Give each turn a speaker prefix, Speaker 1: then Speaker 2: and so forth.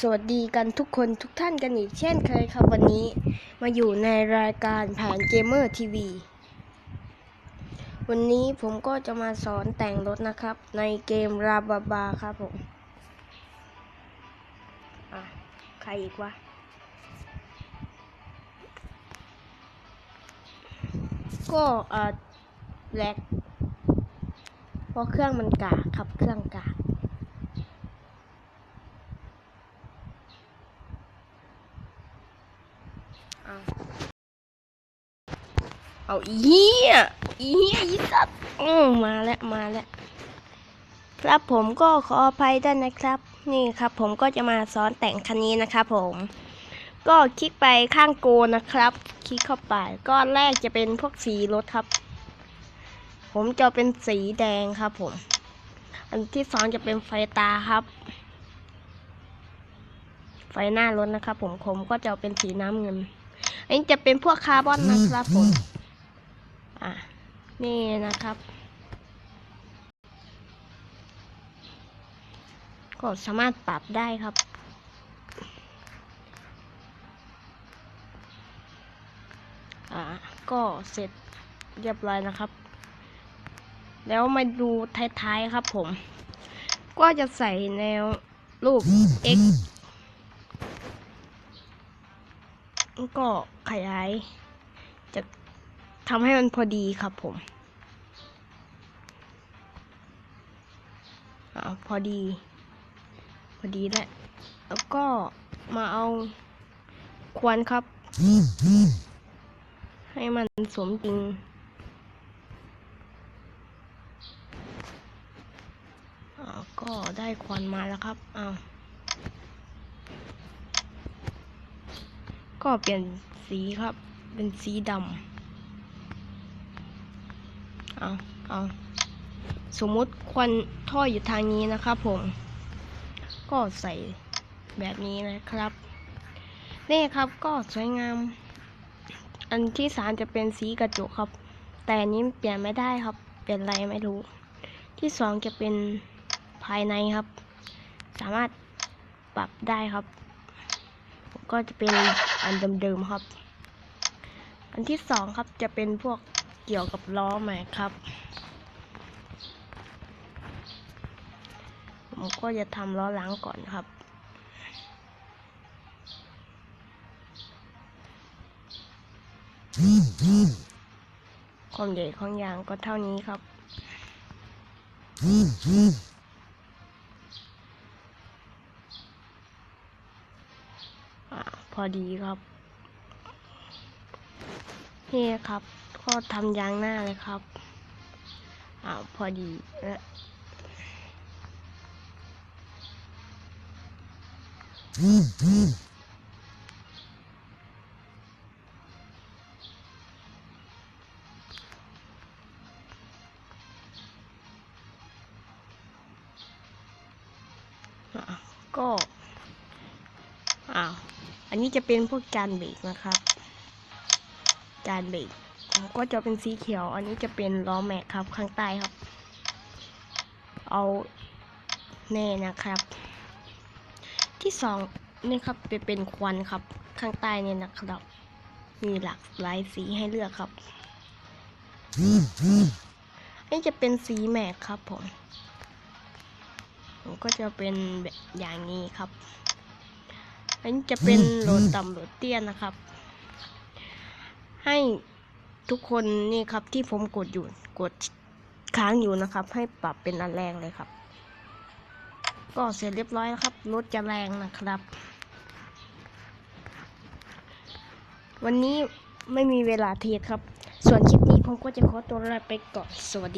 Speaker 1: สวัสดีกันทุกคนทุกท่านกันอีกเช่นเคยครับวันนี้มาอยู่ในรายการแผนเกมเมอร์ทีวีวันนี้ผมก็จะมาสอนแต่งรถนะครับ ในเกมราบาบาครับผมอะใครอีกวะก็อ่อแลกเพราะเครื่องมันกาครับเครื่องกาก เอาเอาเหี้ยอีเหี้ยอีสัตว์อืมมาแล้วมาแล้วครับผมก็ขออภัยด้วยนะครับ นี่ครับ ผมก็จะมาสอนแต่งคันนี้นะครับผม ก็คลิกไปข้างโกนะครับ คลิกเข้าไปก้อนแรกจะเป็นพวกสีรถครับ ผมจะเป็นสีแดงครับผม อันที่สองจะเป็นไฟตาครับ ไฟหน้ารถนะครับ ผมผมก็จะเป็นสีน้ำเงิน อันนี้จะเป็นพวกคาร์บอนนะครับผมอะนี่นะครับก็สามารถปรับได้ครับ อะก็เสร็จเรียบร้อยนะครับ แล้วมาดูท้ายๆครับผม ก็จะใส่แนวรูป x ก็ขยาย จะทำให้มันพอดีครับผมอาพอดี พอดีแล้วแล้วก็มาเอาควนครับ ให้มันสมจริงอ่าก็ได้ควันมาแล้วครับ อ้าว ก็เปลี่ยนสีครับ เป็นสีดำเอาเอาสมมติควันท่ออยู่ทางนี้นะครับผม ก็ใส่แบบนี้นะครับ นี่ครับก็สวยงาม อันที่สามจะเป็นสีกระจกครับ แต่นนี้เปลี่ยนไม่ได้ครับ เปลี่ยนอะไรไม่รู้ ที่สองจะเป็นภายในครับ สามารถปรับได้ครับ ก็จะเป็นอันเดิมๆครับ อันที่สองครับจะเป็นพวกเกี่ยวกับล้อใหม่ครับ ผมก็จะทำล้อหลังก่อนครับความใหญ่ของยางก็เท่านี้ครับ อ่า พอดีครับนี่ครับ ก็ทำยางหน้าเลยครับอ่าพอดีและอ่าก็ อ้าว นนี้จะเป็นพวกจานเบรกนะครับ จานเบรกก็จะเป็นสีเขียว อันนี้จะเป็นล้อแม็กครับ ข้างใต้ครับ เอาแน่นะครับ ที่สองนี่ครับจะเป็นควันครับ ข้างใต้เนี่ยนะครับ มีหลากหลายสีให้เลือกครับอันนี้จะเป็นสีแม็กครับผมก็จะเป็นแบบอย่างนี้ครับ อันนี้จะเป็นโหลดต่ำโหลดเตี้ยนะครับ ให้ทุกคนนี่ครับที่ผมกดอยู่กดค้างอยู่นะครับ ให้ปรับเป็นอันแรงเลยครับ ก็เสร็จเรียบร้อยแล้วครับรถจะแรงนะครับ วันนี้ไม่มีเวลาเทสครับ ส่วนคลิปนี้ผมก็จะขอตัวลาไปก่อนสวัสดี